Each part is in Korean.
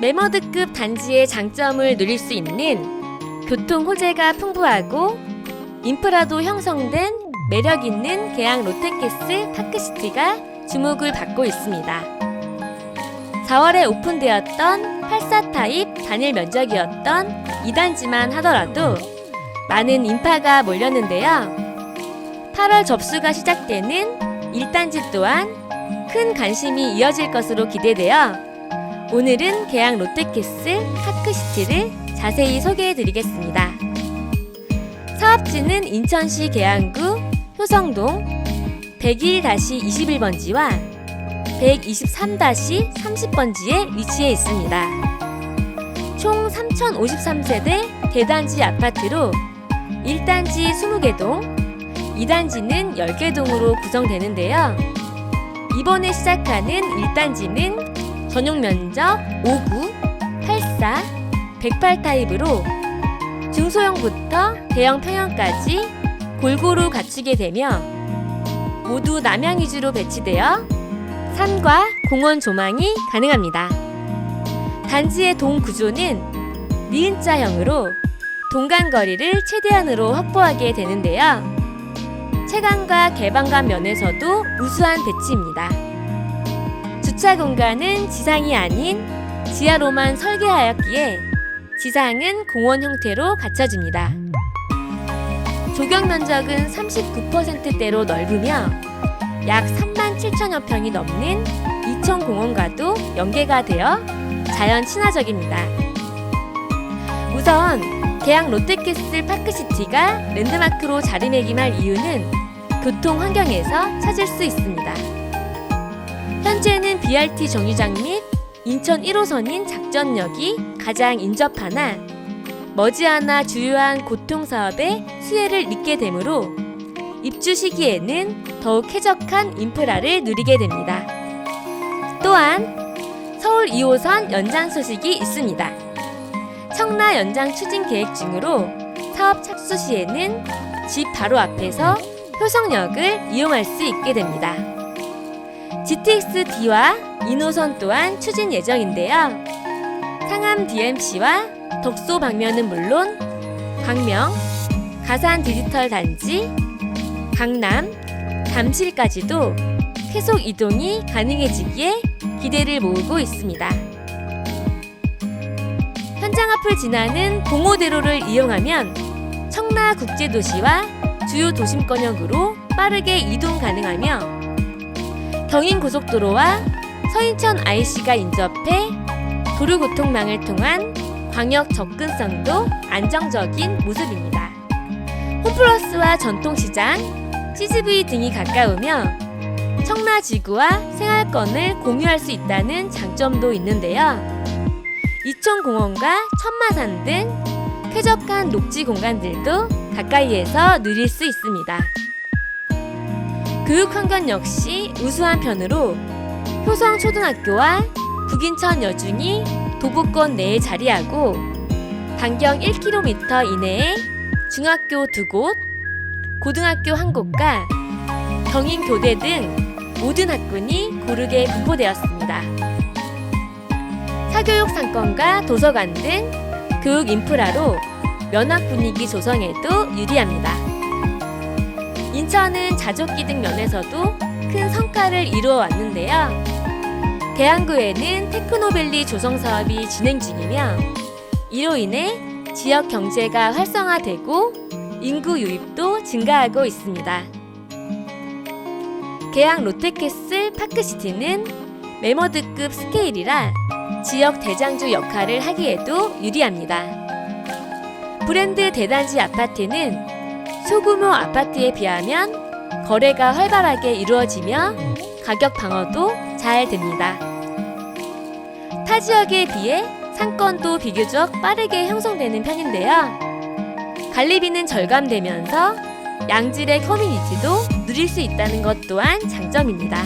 메머드급 단지의 장점을 누릴 수 있는 교통 호재가 풍부하고 인프라도 형성된 매력 있는 계양 롯데캐슬 파크시티가 주목을 받고 있습니다. 4월에 오픈되었던 84 타입 단일 면적이었던 2단지만 하더라도 많은 인파가 몰렸는데요. 8월 접수가 시작되는 1단지 또한 큰 관심이 이어질 것으로 기대되어 오늘은 계양 롯데캐슬 파크시티를 자세히 소개해 드리겠습니다. 사업지는 인천시 계양구 효성동 101-21번지와 123-30번지에 위치해 있습니다. 총 3,053세대 대단지 아파트로 1단지 20개 동, 2단지는 10개 동으로 구성되는데요. 이번에 시작하는 1단지는 전용 면적 59, 84, 108 타입으로 중소형부터 대형 평형까지 골고루 갖추게 되며 모두 남향 위주로 배치되어 산과 공원 조망이 가능합니다. 단지의 동 구조는 니은자형으로 동간 거리를 최대한으로 확보하게 되는데요. 체감과 개방감 면에서도 우수한 배치입니다. 주차 공간은 지상이 아닌 지하로만 설계하였기에 지상은 공원 형태로 갖춰집니다. 조경 면적은 39%대로 넓으며 약 3만 7천여 평이 넘는 이천 공원과도 연계가 되어 자연 친화적입니다. 우선 계양 롯데캐슬 파크시티가 랜드마크로 자리매김할 이유는 교통 환경에서 찾을 수 있습니다. 현재는 BRT 정류장 및 인천 1호선인 작전역이 가장 인접하나 머지않아 주요한 교통사업의 수혜를 잇게 되므로 입주 시기에는 더욱 쾌적한 인프라를 누리게 됩니다. 또한 서울 2호선 연장 소식이 있습니다. 청라 연장 추진 계획 중으로 사업 착수 시에는 집 바로 앞에서 효성역을 이용할 수 있게 됩니다. GTX D와 2노선 또한 추진 예정인데요. 상암 DMC와 덕소 방면은 물론 광명, 가산 디지털 단지, 강남, 잠실까지도 계속 이동이 가능해지기에 기대를 모으고 있습니다. 현장 앞을 지나는 봉오대로를 이용하면 청라 국제도시와 주요 도심권역으로 빠르게 이동 가능하며 경인 고속도로와 서인천 IC가 인접해 도로교통망을 통한 광역 접근성도 안정적인 모습입니다. 홈플러스와 전통시장, CGV 등이 가까우며 청라지구와 생활권을 공유할 수 있다는 장점도 있는데요. 이천공원과 천마산 등 쾌적한 녹지 공간들도 가까이에서 누릴 수 있습니다. 교육 환경 역시 우수한 편으로 효성 초등학교와 북인천 여중이 도보권 내에 자리하고 반경 1km 이내에 중학교 두 곳, 고등학교 한 곳과 경인교대 등 모든 학군이 고르게 분포되었습니다. 사교육 상권과 도서관 등 교육 인프라로 면학 분위기 조성에도 유리합니다. 인천은 자족기 등 면에서도 큰 성과를 이루어 왔는데요. 계양구에는 테크노밸리 조성 사업이 진행 중이며 이로 인해 지역 경제가 활성화되고 인구 유입도 증가하고 있습니다. 계양 롯데캐슬 파크시티는 메머드급 스케일이라 지역 대장주 역할을 하기에도 유리합니다. 브랜드 대단지 아파트는 소규모 아파트에 비하면 거래가 활발하게 이루어지며 가격 방어도 잘 됩니다. 타 지역에 비해 상권도 비교적 빠르게 형성되는 편인데요. 관리비는 절감되면서 양질의 커뮤니티도 누릴 수 있다는 것 또한 장점입니다.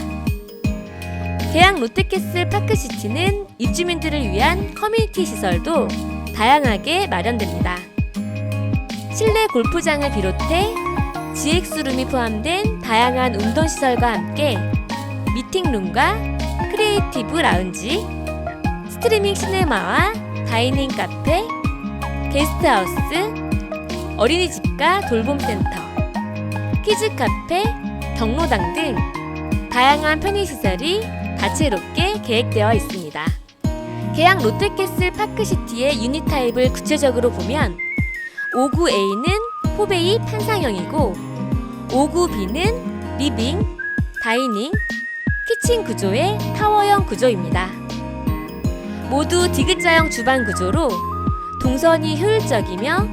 계양 롯데캐슬 파크시티는 입주민들을 위한 커뮤니티 시설도 다양하게 마련됩니다. 실내 골프장을 비롯해 GX룸이 포함된 다양한 운동시설과 함께 미팅룸과 크리에이티브 라운지, 스트리밍 시네마와 다이닝 카페, 게스트하우스, 어린이집과 돌봄센터, 키즈 카페, 경로당 등 다양한 편의시설이 다채롭게 계획되어 있습니다. 계양 롯데캐슬 파크시티의 유닛 타입을 구체적으로 보면 59A는 포베이 판상형이고 59B는 리빙, 다이닝, 키친 구조의 타워형 구조입니다. 모두 디귿자형 주방 구조로 동선이 효율적이며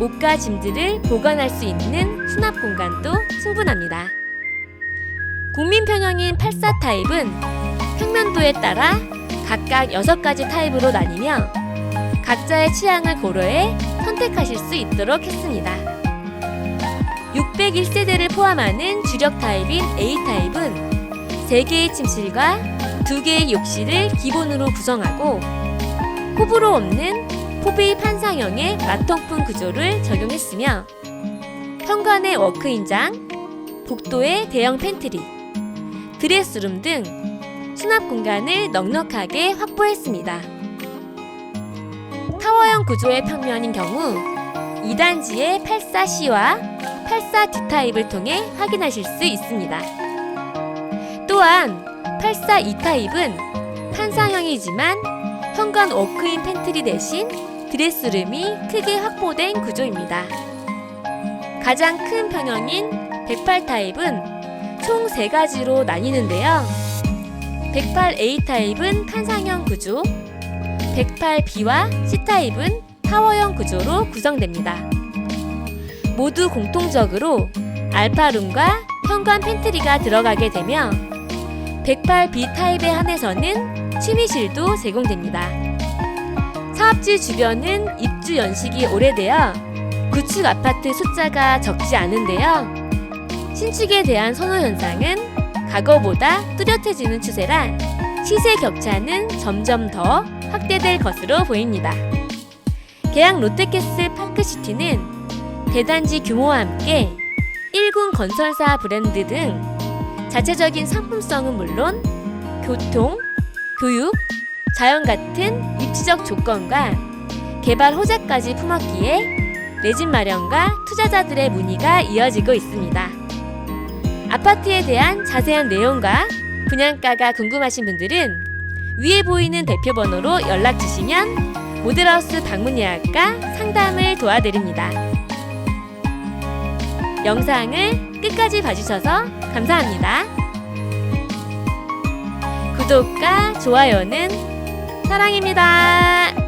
옷과 짐들을 보관할 수 있는 수납 공간도 충분합니다. 국민 편형인 84 타입은 평면도에 따라 각각 6가지 타입으로 나뉘며 각자의 취향을 고려해 선택하실 수 있도록 했습니다. 601세대를 포함하는 주력 타입인 A 타입은 3개의 침실과 2개의 욕실을 기본으로 구성하고 호불호 없는 포베이 판상형의 마통풍 구조를 적용했으며 현관의 워크인장, 복도의 대형 팬트리, 드레스룸 등 수납 공간을 넉넉하게 확보했습니다. 타워형 구조의 평면인 경우 2단지의 84C와 84D 타입을 통해 확인하실 수 있습니다. 또한 84E 타입은 판상형이지만 현관 워크인 팬트리 대신 드레스룸이 크게 확보된 구조입니다. 가장 큰 평형인 108 타입은 총 3가지로 나뉘는데요. 108A 타입은 판상형 구조, 108B와 C 타입은 타워형 구조로 구성됩니다. 모두 공통적으로 알파룸과 현관 팬트리가 들어가게 되며 108B 타입에 한해서는 취미실도 제공됩니다. 사업지 주변은 입주 연식이 오래되어 구축 아파트 숫자가 적지 않은데요. 신축에 대한 선호 현상은 과거보다 뚜렷해지는 추세라 시세 격차는 점점 더 확대될 것으로 보입니다. 계양 롯데캐슬 파크시티는 대단지 규모와 함께 1군 건설사 브랜드 등 자체적인 상품성은 물론 교통, 교육, 자연 같은 입지적 조건과 개발 호재까지 품었기에 내집 마련과 투자자들의 문의가 이어지고 있습니다. 아파트에 대한 자세한 내용과 분양가가 궁금하신 분들은 위에 보이는 대표 번호로 연락 주시면 모델하우스 방문 예약과 상담을 도와드립니다. 영상을 끝까지 봐주셔서 감사합니다. 구독과 좋아요는 사랑입니다.